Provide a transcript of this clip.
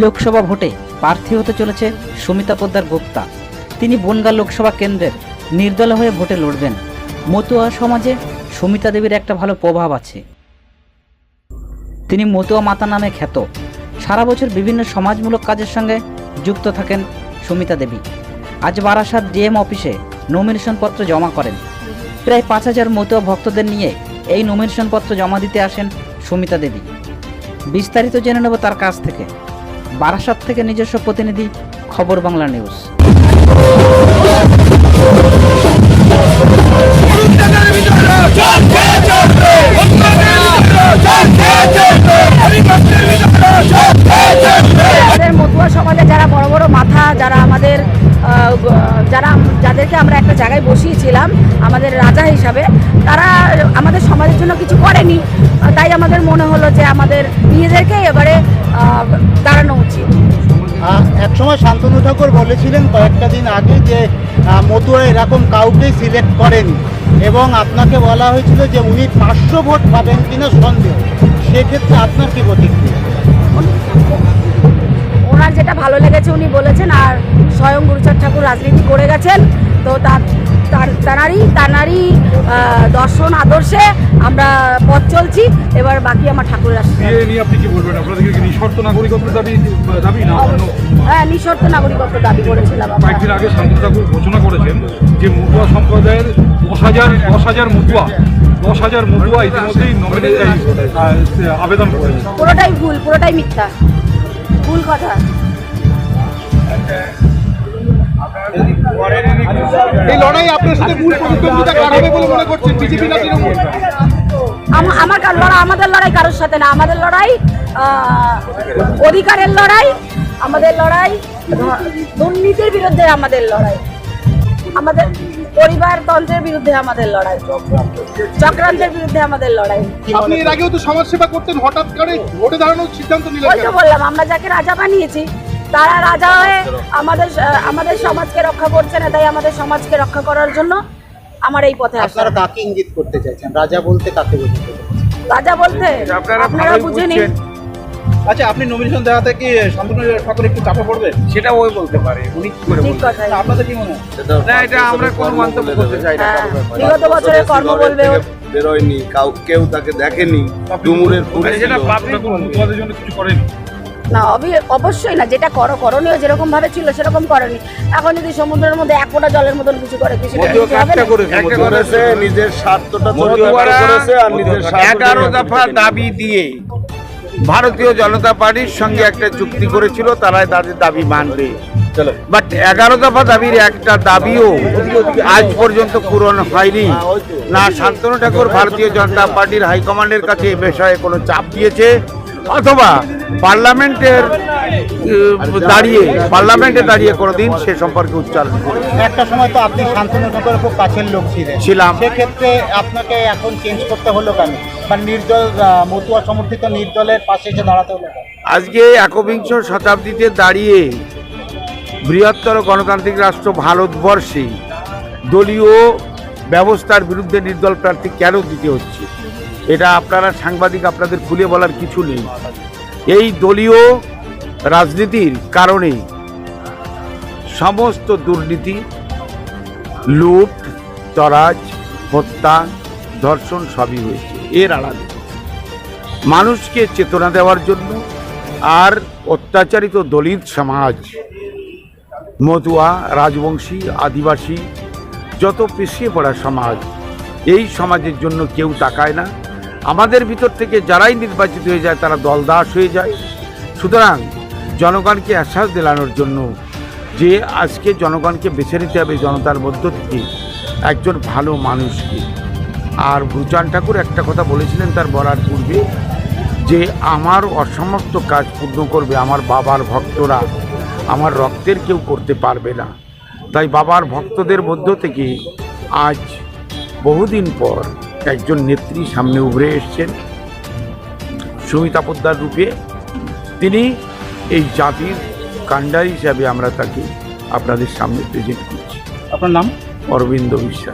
লোকসভা ভোটে প্রার্থী হতে চলেছে সুমিতা পোদ্দার গুপ্তা। তিনি বনগা লোকসভা কেন্দ্রের নির্দল হয়ে ভোটে লড়বেন। মতুয়া সমাজে সুমিতা দেবীর একটা ভালো প্রভাব আছে। তিনি মতুয়া মাতা নামে খ্যাত। সারা বছর বিভিন্ন সমাজমূলক কাজের সঙ্গে যুক্ত থাকেন সুমিতা দেবী। আজ বারাসাত ডিএম অফিসে নমিনেশন পত্র জমা করেন। প্রায় পাঁচ হাজার মতুয়া ভক্তদের নিয়ে এই নমিনেশন পত্র জমা দিতে আসেন সুমিতা দেবী। বিস্তারিত জেনে নেব তার কাছ থেকে। বারাসাত থেকে নিজস্ব প্রতিনিধি, খবর বাংলা নিউজ। যারা মাথা, যারা আমাদের যারা, যাদেরকে আমরা একটা জায়গায় বসিয়েছিলাম, আমাদের রাজা হিসাবে তারা আমাদের সমাজের জন্য কিছু করেনি। তাই আমাদের মনে হলো যে আমাদের নিজেদেরকে এবারে দাঁড়ানো উচিত। একসময় শান্তনু ঠাকুর বলেছিলেন কয়েকটা দিন আগে যে মতুয়া এরকম কাউকেই সিলেক্ট করেনি। এবং আপনাকে বলা হয়েছিল যে উনি পাঁচশো ভোট পাবেন কিনা সন্দেহ। সেক্ষেত্রে আপনার কি প্রতিক্রিয়া? ওনার যেটা ভালো লেগেছে উনি বলেছেন আর স্বয়ং গুরুচাঁদ ঠাকুর রাজনীতি করে গেছেন তো তার তানারই তানারই দর্শন আদর্শে আমরা পথ চলছি। এবার বাকি আমার ঠাকুরের হ্যাঁ নিঃশর্ত নাগরিকত্ব দাবি করেছিলাম কয়েকদিন আগে শান্তনু ঠাকুর ঘোষণা করেছেন যে মতুয়া সম্প্রদায়ের দশ হাজার দশ হাজার মতুয়া দশ হাজার মতুয়া ইতিমধ্যেই আবেদন করেছে। পুরোটাই ভুল পুরোটাই মিথ্যা। ভুল কথা। এই লড়াই আপনার সাথে মূল প্রতিদ্বন্দ্বিতা কার হবে বলে মনে করছেন বিজেপি না তৃণমূল? আমার লড়াই আমাদের লড়াই কারোর সাথে না। আমাদের লড়াই অধিকারের লড়াই আমাদের লড়াই দুর্নীতির বিরুদ্ধে আমাদের লড়াই। আমাদের পরিবারতন্ত্রের বিরুদ্ধে আমাদের লড়াই। চক্রান্তের বিরুদ্ধে আমাদের লড়াই। আপনি এর আগেও তো সমাজ সেবা করতেন হঠাৎ করে ভোটে দাঁড়ানোর সিদ্ধান্ত নিলেন বললাম আমরা যাকে রাজা বানিয়েছি তারা রাজা হয়ে আমাদের আমাদের সমাজকে রক্ষা করছে না তাই আমাদের সমাজকে রক্ষা করার জন্য আমার এই পথে আপনারা কাকে ইঙ্গিত করতে চাইছেন? রাজা বলতে কাকে বোঝাতে রাজা বলতে আপনারা বুঝে নিন আচ্ছা আপনি নমিনেশন দেওয়াতে কি শান্তনু ঠাকুর একটু চাপে পড়বে? সেটা ওই বলতে পারে উনি কি করে আপনাদের কি মনে হয়? না এটা আমরা কোনো মন্তব্য করতে চাই না হ্যাঁ। বিগত বছরের কর্ম বলবে বেরোয়নি কাউ কেউ তাকে দেখেনি ডুমুরের ফুল মানে যেটা পাবলিক জন্য কিছু করেনি? না অবশ্যই না যেটা করো করণীয় যেরকম ভাবে ছিল সেরকম করেনি। এখন যদি সমুদ্রের মধ্যে এক ফোঁটা জলের মতন কিছু করে কিছু নিজের স্বার্থটা এগারো দফা দাবি দিয়ে ভারতীয় জনতা পার্টির সঙ্গে একটা চুক্তি করেছিল তারা তাদের দাবি মানবে। বাট এগারো দফা দাবির একটা দাবিও আজ পর্যন্ত পূরণ হয়নি। না শান্তনু ঠাকুর ভারতীয় জনতা পার্টির হাইকমান্ডের কাছে এ বিষয়ে কোনো চাপ দিয়েছে। অথবা পার্লামেন্টের দাঁড়িয়ে পার্লামেন্টে দাঁড়িয়ে কোনোদিন সে সম্পর্কে উচ্চারণ করে একটা সময় তো আপনি শান্তনু ঠাকুরের খুব কাছের লোক ছিলেন। ছিলাম। সেক্ষেত্রে আপনাকে এখন চেঞ্জ করতে হলো কেন? বা নির্দল মতুয়া সমর্থিত নির্দলের পাশে এসে দাঁড়াতে হলো আজকে একবিংশ শতাব্দীতে দাঁড়িয়ে বৃহত্তর গণতান্ত্রিক রাষ্ট্র ভারতবর্ষে দলীয় ব্যবস্থার বিরুদ্ধে নির্দল প্রার্থী কেন দিতে হচ্ছে? এটা আপনারা সাংবাদিক আপনাদের খুলে বলার কিছু নেই। এই দলীয় রাজনীতির কারণে সমস্ত দুর্নীতি, লুট, তরাজ, হত্যা, ধর্ষণ সবই হয়েছে, এর আড়ালে। মানুষকে চেতনা দেওয়ার জন্য আর অত্যাচারিত দলিত সমাজ, মতুয়া, রাজবংশী, আদিবাসী, যত পিছিয়ে পড়া সমাজ, এই সমাজের জন্য কেউ তাকায় না। আমাদের ভিতর থেকে যারাই নির্বাচিত হয়ে যায়, তারা দলদাস হয়ে যায়। সুতরাং জনগণকে আশ্বাস দিলানোর জন্য যে আজকে জনগণকে বেছে নিতে হবে জনতার মধ্য থেকে একজন ভালো মানুষকে। আর ভূচান ঠাকুর একটা কথা বলেছিলেন তার বলার পূর্বে যে, আমার অসমাপ্ত কাজ পূর্ণ করবে আমার বাবার ভক্তরা। আমার রক্তের কেউ করতে পারবে না। তাই বাবার ভক্তদের মধ্য থেকে আজ বহুদিন পর একজন নেত্রী সামনে উভরে এসছেন। সুমিতা পোদ্দার রূপে তিনি এই জাতির কাণ্ডার হিসাবে আমরা তাকে আপনাদের সামনে প্রেজেন্ট করছি। আপনার নাম? অরবিন্দ বিশ্বাস।